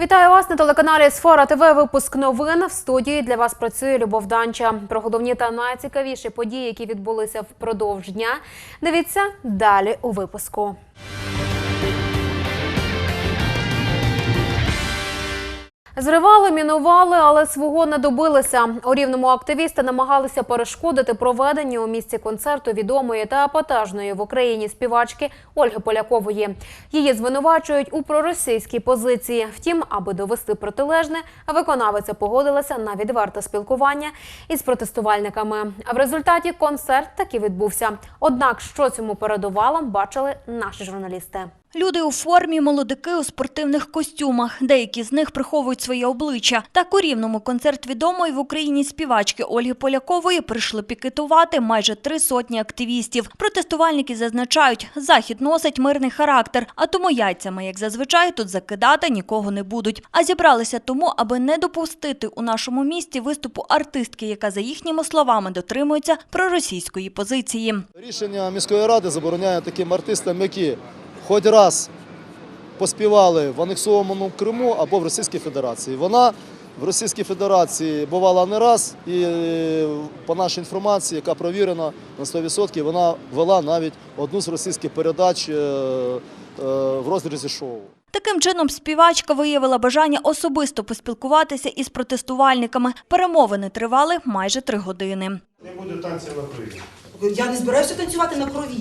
Вітаю вас на телеканалі Сфера ТВ. Випуск новин в студії для вас працює Любов Данча. Про головні та найцікавіші події, які відбулися впродовж дня. Дивіться далі у випуску. Зривали, мінували, але свого не добилися. У рівному активісти намагалися перешкодити проведенню у місці концерту відомої та епатажної в Україні співачки Ольги Полякової. Її звинувачують у проросійській позиції. Втім, аби довести протилежне, виконавиця погодилася на відверте спілкування із протестувальниками. А в результаті концерт таки відбувся. Однак, що цьому передувало, бачили наші журналісти. Люди у формі, молодики у спортивних костюмах. Деякі з них приховують своє обличчя. Так у рівному концерт відомої в Україні співачки Ольги Полякової прийшли пікетувати майже три сотні активістів. Протестувальники зазначають, захід носить мирний характер, а тому яйцями, як зазвичай, тут закидати нікого не будуть. А зібралися тому, аби не допустити у нашому місті виступу артистки, яка за їхніми словами дотримується проросійської позиції. Рішення міської ради забороняє таким артистам, які хоч раз поспівали в анексованому Криму або в Російській Федерації. Вона в Російській Федерації бувала не раз, і е, по нашій інформації, яка провірена на 100%, вона вела навіть одну з російських передач е, е, в розрізі шоу. Таким чином, співачка виявила бажання особисто поспілкуватися із протестувальниками. Перемовини тривали майже три години. Не буде танців на крові. Я не збираюся танцювати на крові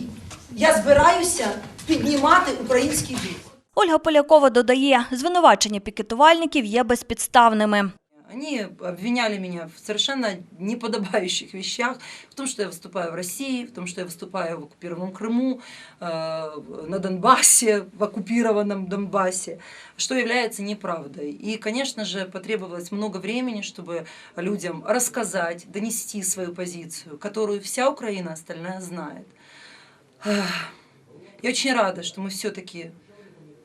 Я збираюся піднімати український дух. Ольга Полякова додає, звинувачення пікетувальників є безпідставними. Они обвиняли меня в совершенно неподобающих вещах, в том, что я выступаю в России, в том, что я выступаю в оккупированном Крыму, э, на Донбассе, в оккупированном Донбассе, что является неправдой. И, конечно же, потребовалось много времени, чтобы людям рассказать, донести свою позицию, которую вся Украина остальная знает. Эх, Я очень рада, что мы все-таки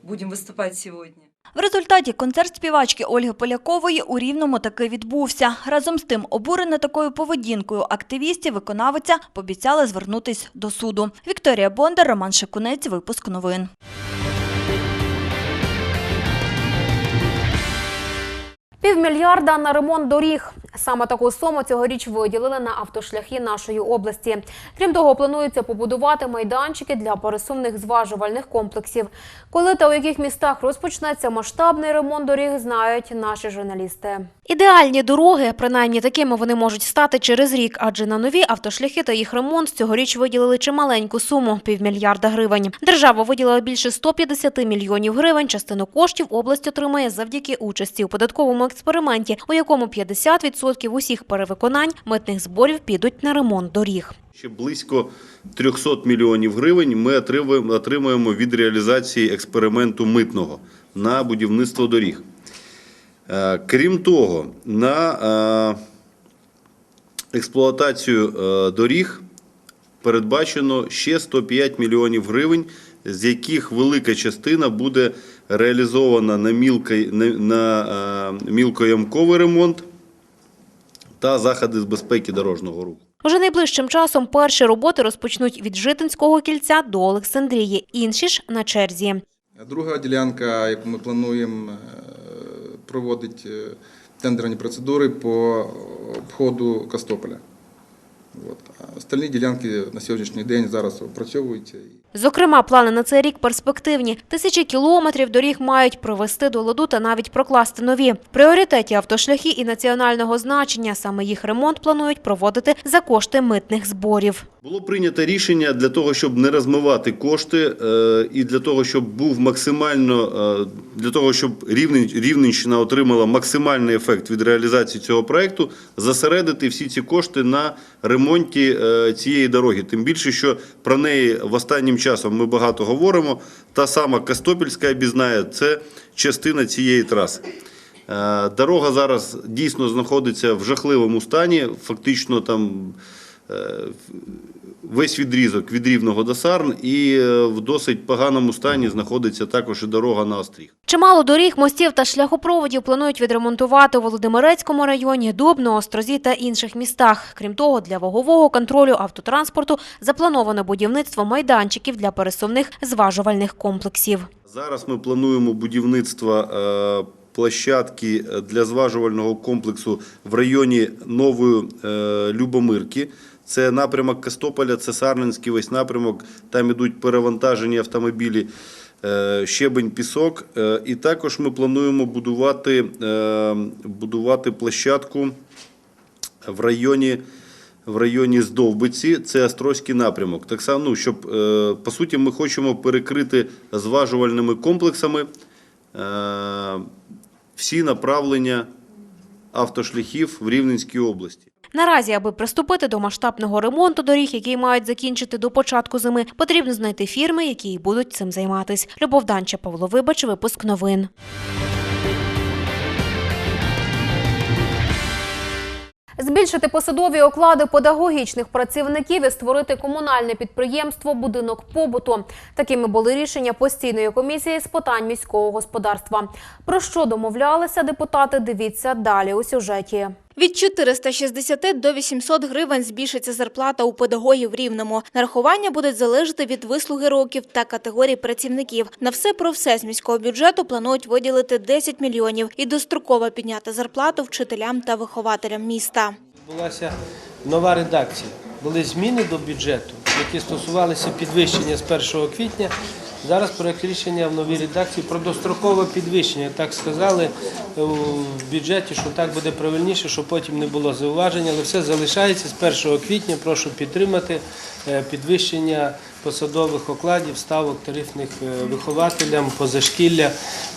будем выступать сегодня. В результаті концерт співачки Ольги Полякової у Рівному таки відбувся. Разом з тим, обурена такою поведінкою активістів, виконавиця пообіцяла звернутись до суду. Вікторія Бондар, Роман Шикунець, випуск новин. Півмільярда на ремонт доріг. Саме таку суму цьогоріч виділили на автошляхи нашої області. Крім того, планується побудувати майданчики для пересувних зважувальних комплексів. Коли та у яких містах розпочнеться масштабний ремонт доріг, знають наші журналісти. Ідеальні дороги, принаймні такими вони можуть стати через рік, адже на нові автошляхи та їх ремонт цьогоріч виділили чималеньку суму півмільярда гривень. Держава виділила більше 150 мільйонів гривень. Частину коштів область отримає завдяки участі у податковому експерименті, у якому 50% усіх перевиконань митних зборів підуть на ремонт доріг. Ще близько 300 мільйонів гривень ми отримуємо від реалізації експерименту митного на будівництво доріг. Е, Крім того, на е, експлуатацію е, доріг передбачено ще 105 мільйонів гривень, з яких велика частина буде реалізована на, мілко, на, на е, мілкоямковий ремонт та заходи з безпеки дорожнього руху. Уже найближчим часом перші роботи розпочнуть від Житинського кільця до Олександрії, інші ж на черзі. Друга ділянка, яку ми плануємо, е, проводить е, тендерні процедури по обходу Костополя. От. Остальні ділянки на сьогоднішній день зараз опрацьовуються. Зокрема, плани на цей рік перспективні. Тисячі кілометрів доріг мають провести до ладу та навіть прокласти нові. В пріоритеті автошляхи і національного значення. Саме їх ремонт планують проводити за кошти митних зборів. Було прийнято рішення для того, щоб не розмивати кошти, е, і для того, щоб був максимально е, для того, щоб Рівненщина отримала максимальний ефект від реалізації цього проекту, засередити всі ці кошти на ремонті е, цієї дороги. Тим більше, що про неї в останнім часом ми багато говоримо. Та сама Костопільська обізнає це частина цієї траси. Дорога зараз дійсно знаходиться в жахливому стані. Фактично там весь відрізок від Рівного до Сарн, і е, в досить поганому стані знаходиться також і дорога на Остріг. Чимало доріг, мостів та шляхопроводів планують відремонтувати у Володимирецькому районі, Дубно, Острозі та інших містах. Крім того, для вагового контролю автотранспорту заплановано будівництво майданчиків для пересувних зважувальних комплексів. Зараз ми плануємо будівництво е, площадки для зважувального комплексу в районі Нової е, Любомирки. Це напрямок Костополя, це Сарненський весь напрямок. Там ідуть перевантажені автомобілі, е, щебень, пісок. Е, І також ми плануємо будувати, е, будувати площадку в районі, в районі Здовбиці, це Острозький напрямок. Так само, ну, щоб, по суті, ми хочемо перекрити зважувальними комплексами всі направлення автошляхів в Рівненській області. Наразі, аби приступити до масштабного ремонту доріг, які мають закінчити до початку зими, потрібно знайти фірми, які будуть цим займатись. Любов Данча, Павло Вибач, випуск новин. Збільшити посадові оклади педагогічних працівників і створити комунальне підприємство Будинок побуту. Такими були рішення постійної комісії з питань міського господарства. Про що домовлялися депутати? Дивіться далі у сюжеті. Від 460 до 800 гривень збільшиться зарплата у педагогів в Рівному. Нарахування будуть залежати від вислуги років та категорій працівників. На все про все з міського бюджету планують виділити 10 мільйонів і достроково підняти зарплату вчителям та вихователям міста. Відбулася нова редакція. Були зміни до бюджету, які стосувалися підвищення з 1 квітня. Зараз проект рішення в новій редакції про дострокове підвищення. Так сказали у бюджеті, що так буде правильніше, щоб потім не було зауважень, але все залишається з 1 квітня. Прошу підтримати е, підвищення посадових окладів, ставок тарифних е, вихователям, позашкілля,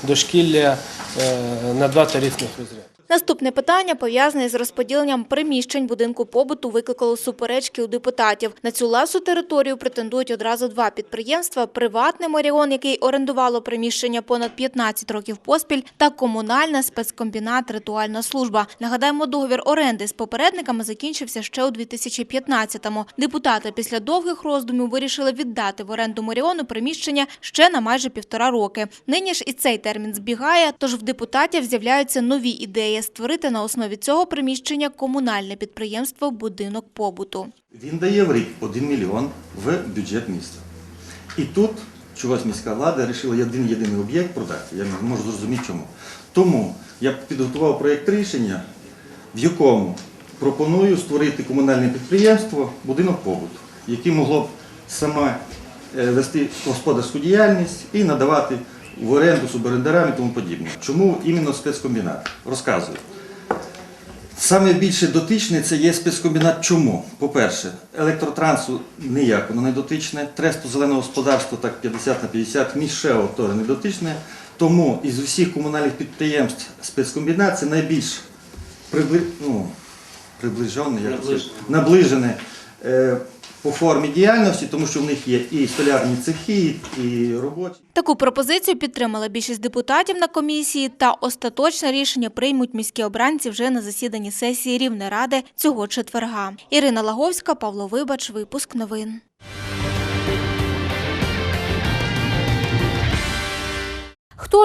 дошкілля е, на два тарифних розряди. Наступне питання пов'язане з розподіленням приміщень будинку побуту викликало суперечки у депутатів. На цю ласу територію претендують одразу два підприємства: приватне Моріон, який орендувало приміщення понад 15 років поспіль, та комунальна спецкомбінат Ритуальна служба. Нагадаємо, договір оренди з попередниками закінчився ще у 2015-му. Депутати після довгих роздумів вирішили віддати в оренду Моріону приміщення ще на майже півтора роки. Нині ж і цей термін збігає, тож в депутатів з'являються нові ідеї створити на основі цього приміщення комунальне підприємство Будинок побуту. Він дає в рік 1 мільйон в бюджет міста. І тут чогось міська влада вирішила один єдиний об'єкт продати. Я не можу зрозуміти чому. Тому я підготував проєкт рішення, в якому пропоную створити комунальне підприємство Будинок побуту, яке могло б саме вести господарську діяльність і надавати в оренду суборендарам і тому подібне. Чому іменно спецкомбінат? Розказую. Саме більше дотичне це є спецкомбінат. Чому? По-перше, електротрансу ніяк воно не дотичне, тресту зеленого господарства так 50 на 50, мішео теж не дотичне. Тому із усіх комунальних підприємств спецкомбінат це найбільш прибли... ну, приближене, як це? наближене по формі діяльності, тому що в них є і столярні цехи, і робочі. Таку пропозицію підтримала більшість депутатів на комісії, та остаточне рішення приймуть міські обранці вже на засіданні сесії Рівнеради цього четверга. Ірина Лаговська, Павло Вибач, випуск новин.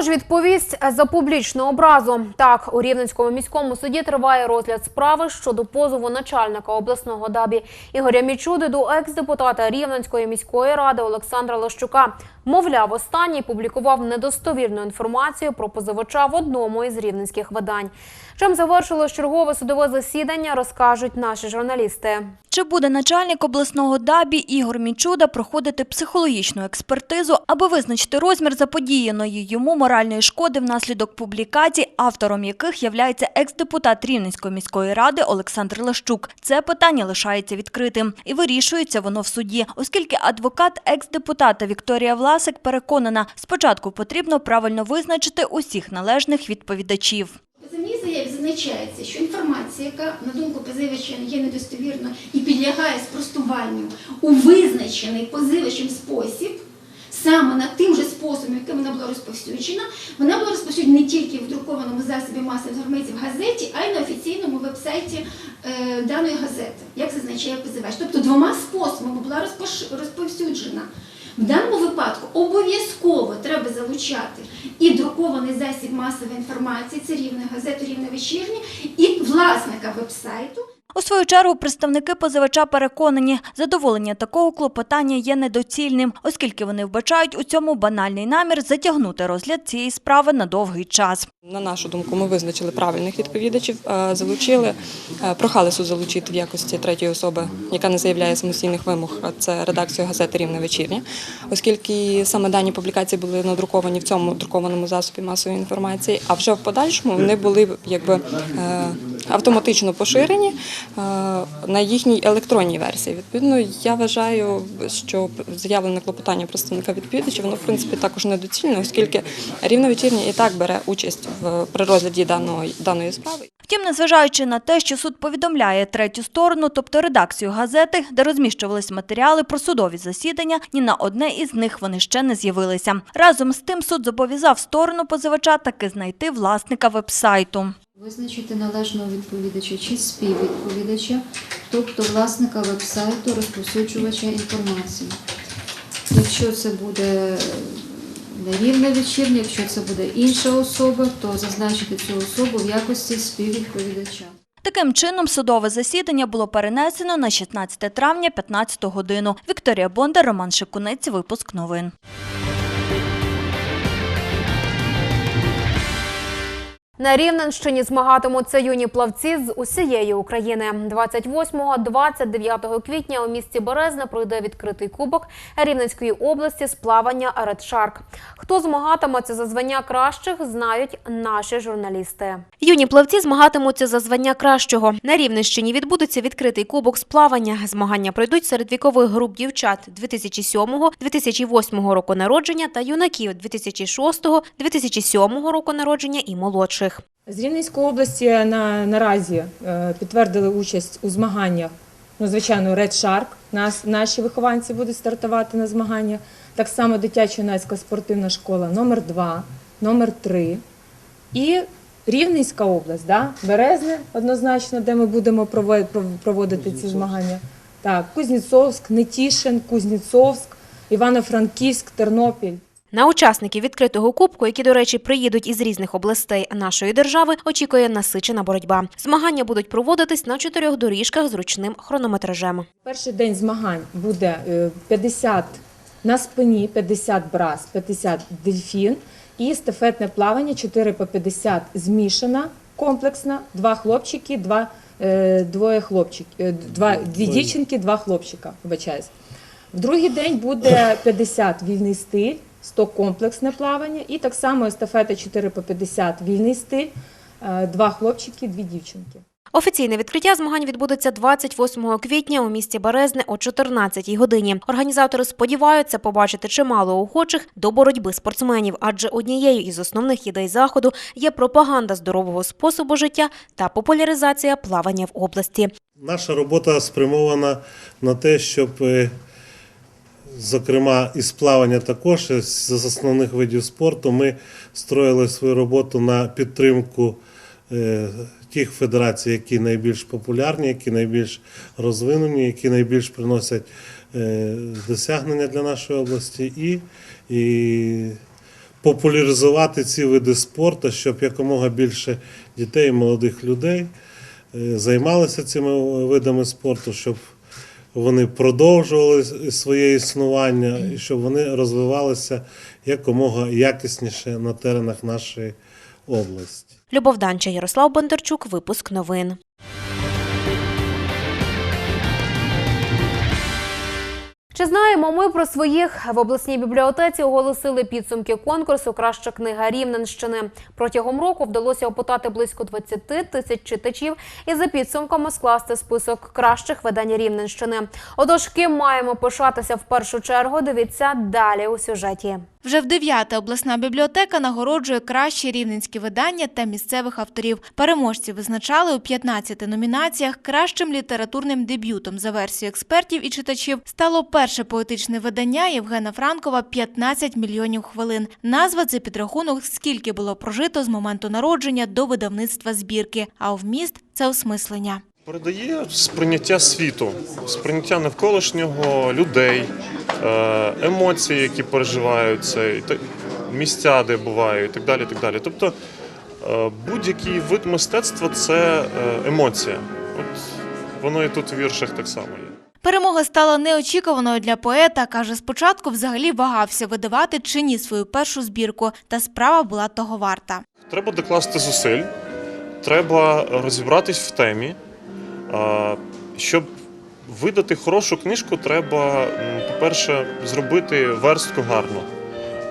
Ж відповість за публічну образу? Так, у Рівненському міському суді триває розгляд справи щодо позову начальника обласного дабі Ігоря Мічуди до екс-депутата Рівненської міської ради Олександра Лощука. Мовляв, останній публікував недостовірну інформацію про позивача в одному із рівненських видань. Чим завершилось чергове судове засідання, розкажуть наші журналісти. Чи буде начальник обласного ДАБІ Ігор Мічуда проходити психологічну експертизу, аби визначити розмір заподіяної йому моральної шкоди внаслідок публікацій, автором яких являється екс-депутат Рівненської міської ради Олександр Лещук? Це питання лишається відкритим і вирішується воно в суді, оскільки адвокат екс-депутата Вікторія Власик переконана, спочатку потрібно правильно визначити усіх належних відповідачів. Позивній заяві зазначається, що інформація, яка, на думку позивача, є недостовірною і підлягає спростуванню у визначений позивачем спосіб, саме над тим же способом, яким вона була розповсюджена, вона була розповсюджена не тільки в друкованому засобі масової інформації в газеті, а й на офіційному вебсайті е, даної газети, як зазначає позивач. Тобто двома способами була розповсюджена. В даному випадку обов'язково треба залучати і друкований засіб масової інформації, це рівне газету, рівне вечірнє, і власника вебсайту. У свою чергу представники позивача переконані, задоволення такого клопотання є недоцільним, оскільки вони вбачають у цьому банальний намір затягнути розгляд цієї справи на довгий час. На нашу думку, ми визначили правильних відповідачів, е, залучили, е, прохали суд залучити в якості третьої особи, яка не заявляє самостійних вимог. Це редакцію газети Рівне вечірня, оскільки саме дані публікації були надруковані в цьому друкованому засобі масової інформації, а вже в подальшому вони були якби е, автоматично поширені на їхній електронній версії. Відповідно, я вважаю, що заявлене клопотання представника відповідача, воно в принципі також недоцільне, оскільки рівна вечірня і так бере участь в при розгляді даної даної справи. Втім, незважаючи на те, що суд повідомляє третю сторону, тобто редакцію газети, де розміщувались матеріали про судові засідання, ні на одне із них вони ще не з'явилися. Разом з тим суд зобов'язав сторону позивача таки знайти власника веб-сайту. Визначити належного відповідача чи співвідповідача, тобто власника веб-сайту, розповсюджувача інформації. Якщо це буде нерівна вечірня, якщо це буде інша особа, то зазначити цю особу в якості співвідповідача. Таким чином, судове засідання було перенесено на 16 травня 15 годину. Вікторія Бондар, Роман Шикунець, випуск новин. На Рівненщині змагатимуться юні плавці з усієї України. 28-29 квітня у місті Березне пройде відкритий кубок Рівненської області з плавання Shark. Хто змагатиметься за звання кращих, знають наші журналісти. Юні плавці змагатимуться за звання кращого. На Рівненщині відбудеться відкритий кубок з плавання. Змагання пройдуть серед вікових груп дівчат 2007-2008 року народження та юнаків 2006-2007 року народження і молодших. З Рівненської області на, наразі е, підтвердили участь у змаганнях. Ну, звичайно, Red Shark. Нас, наші вихованці будуть стартувати на змаганнях. Так само дитячо-юнацька спортивна школа номер 2 номер 3 І Рівненська область, да? Березне однозначно, де ми будемо проводити ці змагання. Так, Кузнєцовськ, Нетішин, Кузнєцовськ, Івано-Франківськ, Тернопіль. На учасників відкритого кубку, які, до речі, приїдуть із різних областей нашої держави, очікує насичена боротьба. Змагання будуть проводитись на чотирьох доріжках з ручним хронометражем. Перший день змагань буде е, 50 на спині, 50 брас, 50 дельфін і стафетне плавання 4 по 50 змішана, комплексна, два хлопчики, два, е, двоє хлопчик, е, два, дві дівчинки, два хлопчика, вибачаюсь. В другий день буде 50 вільний стиль, 100 комплексне плавання і так само естафета 4 по 50 вільний стиль, е, два хлопчики, дві дівчинки. Офіційне відкриття змагань відбудеться 28 квітня у місті Березне о 14 годині. Організатори сподіваються побачити чимало охочих до боротьби спортсменів, адже однією із основних ідей заходу є пропаганда здорового способу життя та популяризація плавання в області. Наша робота спрямована на те, щоб, е, зокрема, із плавання також з основних видів спорту, ми строїли свою роботу на підтримку е, тих федерацій, які найбільш популярні, які найбільш розвинені, які найбільш приносять е, досягнення для нашої області, і, і популяризувати ці види спорту, щоб якомога більше дітей молодих людей е, займалися цими видами спорту, щоб вони продовжували своє існування і щоб вони розвивалися якомога якісніше на теренах нашої області. Любов Данча, Ярослав Бондарчук, випуск новин. Чи знаємо ми про своїх в обласній бібліотеці оголосили підсумки конкурсу Краща книга Рівненщини. Протягом року вдалося опитати близько 20 тисяч читачів і за підсумками скласти список кращих видань Рівненщини. Отож, ким маємо пишатися в першу чергу? Дивіться далі у сюжеті. Вже в дев'яте обласна бібліотека нагороджує кращі рівненські видання та місцевих авторів. Переможці визначали у 15 номінаціях. Кращим літературним дебютом за версією експертів і читачів стало перше поетичне видання Євгена Франкова «15 мільйонів хвилин. Назва це підрахунок, скільки було прожито з моменту народження до видавництва збірки. А вміст це осмислення. Передає сприйняття світу, сприйняття навколишнього людей, емоції, які переживаються, місця, де буваю, і так далі. і Так далі. Тобто е, будь-який вид мистецтва це е, емоція. От воно і тут в віршах так само є. Перемога стала неочікуваною для поета. каже, спочатку взагалі вагався видавати чи ні свою першу збірку, та справа була того варта. Треба докласти зусиль, треба розібратись в темі. Щоб видати хорошу книжку, треба, по-перше, зробити верстку гарно.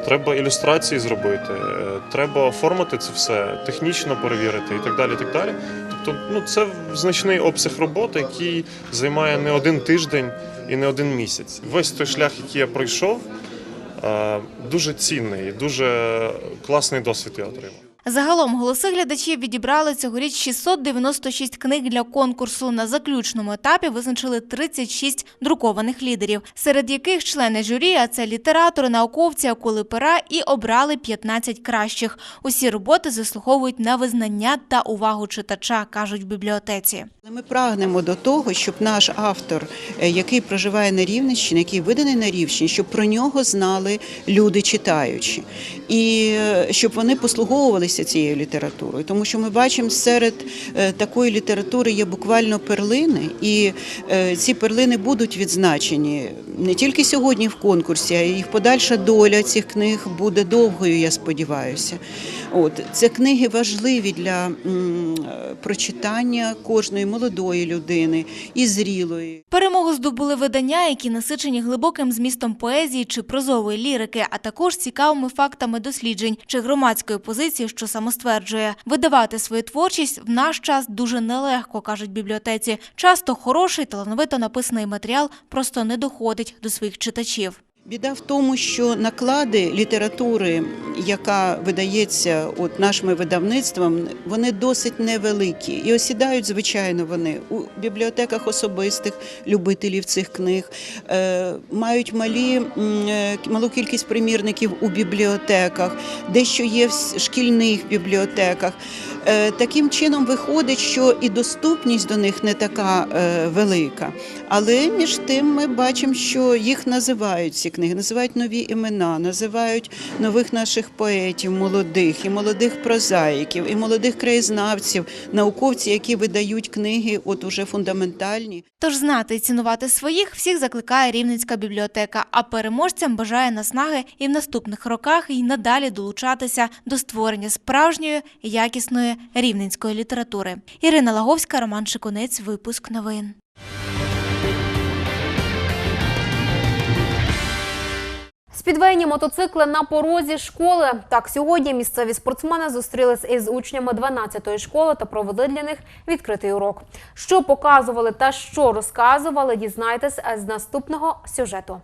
Треба ілюстрації зробити, е, треба оформити це все, технічно перевірити і так далі. І так далі. Тобто, ну, це значний обсяг роботи, який займає не один тиждень і не один місяць. Весь той шлях, який я пройшов, е, дуже цінний, дуже класний досвід я отримав. Загалом голоси глядачів відібрали цьогоріч 696 книг для конкурсу. На заключному етапі визначили 36 друкованих лідерів, серед яких члени журі, а це літератори, науковці, акули пера, і обрали 15 кращих. Усі роботи заслуговують на визнання та увагу читача, кажуть в бібліотеці. Ми прагнемо до того, щоб наш автор, е, який проживає на Рівненщині, який виданий на Рівщині, щоб про нього знали люди читаючі, і е, щоб вони послуговувалися цією літературою. Тому що ми бачимо, серед е, такої літератури є буквально перлини, і е, ці перлини будуть відзначені не тільки сьогодні в конкурсі, а їх подальша доля цих книг буде довгою, я сподіваюся. От це книги важливі для прочитання кожної молодої людини і зрілої. Перемогу здобули видання, які насичені глибоким змістом поезії чи прозової лірики, а також цікавими фактами досліджень чи громадської позиції, що самостверджує. Видавати свою творчість в наш час дуже нелегко, кажуть бібліотеці. Часто хороший, талановито написаний матеріал просто не доходить до своїх читачів. Біда в тому, що наклади літератури, яка видається от нашими видавництвом, вони досить невеликі і осідають, звичайно, вони у бібліотеках особистих любителів цих книг, е, мають малі, е, малу кількість примірників у бібліотеках, дещо є в шкільних бібліотеках. Е, Таким чином виходить, що і доступність до них не така велика. Але між тим ми бачимо, що їх називають ці книги, називають нові імена, називають нових наших поетів, молодих, і молодих прозаїків, і молодих краєзнавців, науковців, які видають книги, от уже фундаментальні. Тож знати і цінувати своїх всіх закликає Рівненська бібліотека, а переможцям бажає наснаги і в наступних роках і надалі долучатися до створення справжньої якісної рівненської літератури. Ірина Лаговська, Роман Шикунець, випуск новин. Спідвейні мотоцикли на порозі школи. Так, сьогодні місцеві спортсмени зустрілись із учнями 12-ї школи та провели для них відкритий урок. Що показували та що розказували, дізнайтесь з наступного сюжету.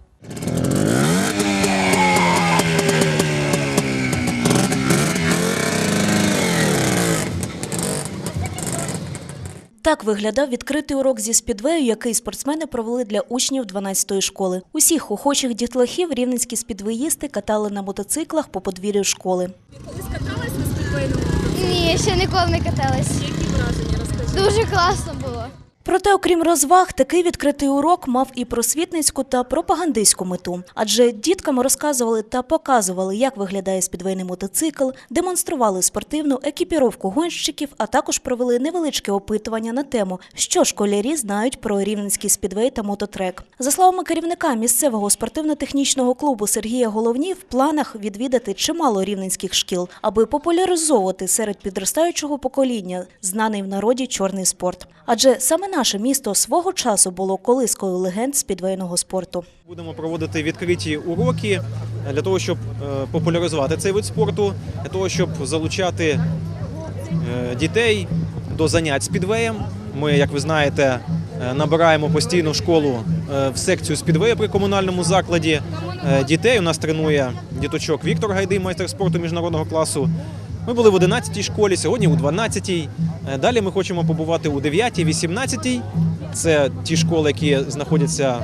Так виглядав відкритий урок зі спідвею, який спортсмени провели для учнів 12-ї школи. Усіх охочих дітлахів рівненські спідвеїсти катали на мотоциклах по подвір'ю школи. Ні, ще ніколи не каталась. Які враження розкажи? Дуже класно було. Проте, окрім розваг, такий відкритий урок мав і просвітницьку та пропагандистську мету. Адже діткам розказували та показували, як виглядає спідвейний мотоцикл, демонстрували спортивну екіпіровку гонщиків, а також провели невеличке опитування на тему, що школярі знають про рівненський спідвей та мототрек. За словами керівника місцевого спортивно-технічного клубу Сергія Головні, в планах відвідати чимало рівненських шкіл, аби популяризовувати серед підростаючого покоління знаний в народі чорний спорт. Адже саме наше місто свого часу було колискою легенд спідвейного спорту. Будемо проводити відкриті уроки для того, щоб е, популяризувати цей вид спорту, для того, щоб залучати е, дітей до занять спідвеєм. Ми, як ви знаєте, е, набираємо постійну школу в секцію спідвея при комунальному закладі. Дітей у нас тренує діточок Віктор Гайдий, майстер спорту міжнародного класу. Ми були в 11-й школі, сьогодні у 12-й. Е, Далі ми хочемо побувати у 9-й, 18-й. Це ті школи, які знаходяться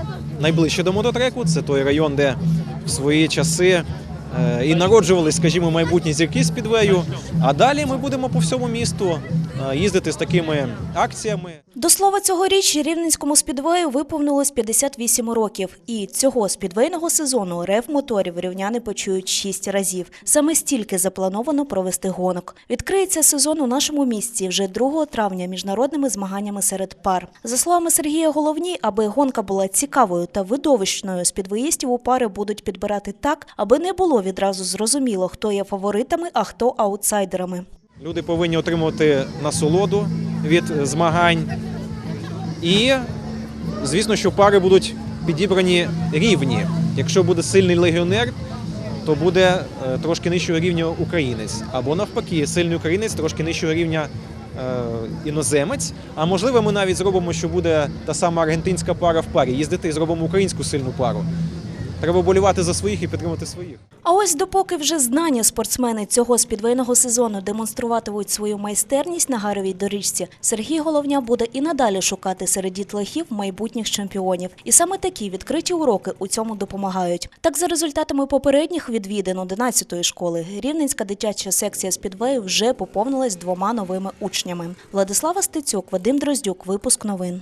найближче до мототреку. Це той район, де в свої часи е, і народжувались, скажімо, майбутні зірки з підвею. А далі ми будемо по всьому місту їздити з такими акціями. До слова, цьогоріч Рівненському спідвею виповнилось 58 років. І цього спідвейного сезону рев моторів рівняни почують 6 разів. Саме стільки заплановано провести гонок. Відкриється сезон у нашому місті вже 2 травня міжнародними змаганнями серед пар. За словами Сергія Головні, аби гонка була цікавою та видовищною, спідвоїстів у пари будуть підбирати так, аби не було відразу зрозуміло, хто є фаворитами, а хто аутсайдерами. Люди повинні отримувати насолоду від змагань. І, звісно, що пари будуть підібрані рівні. Якщо буде сильний легіонер, то буде е, трошки нижчого рівня українець. Або навпаки, сильний українець трошки нижчого рівня е, іноземець. А можливо, ми навіть зробимо, що буде та сама аргентинська пара в парі, їздити і зробимо українську сильну пару. Треба болівати за своїх і підтримати своїх. А ось допоки вже знані спортсмени цього спідвейного сезону демонструватимуть свою майстерність на гаровій доріжці, Сергій Головня буде і надалі шукати серед дітлахів майбутніх чемпіонів. І саме такі відкриті уроки у цьому допомагають. Так, за результатами попередніх відвідин 11-ї школи, Рівненська дитяча секція спідвею вже поповнилась двома новими учнями. Владислава Стецюк, Вадим Дроздюк, випуск новин.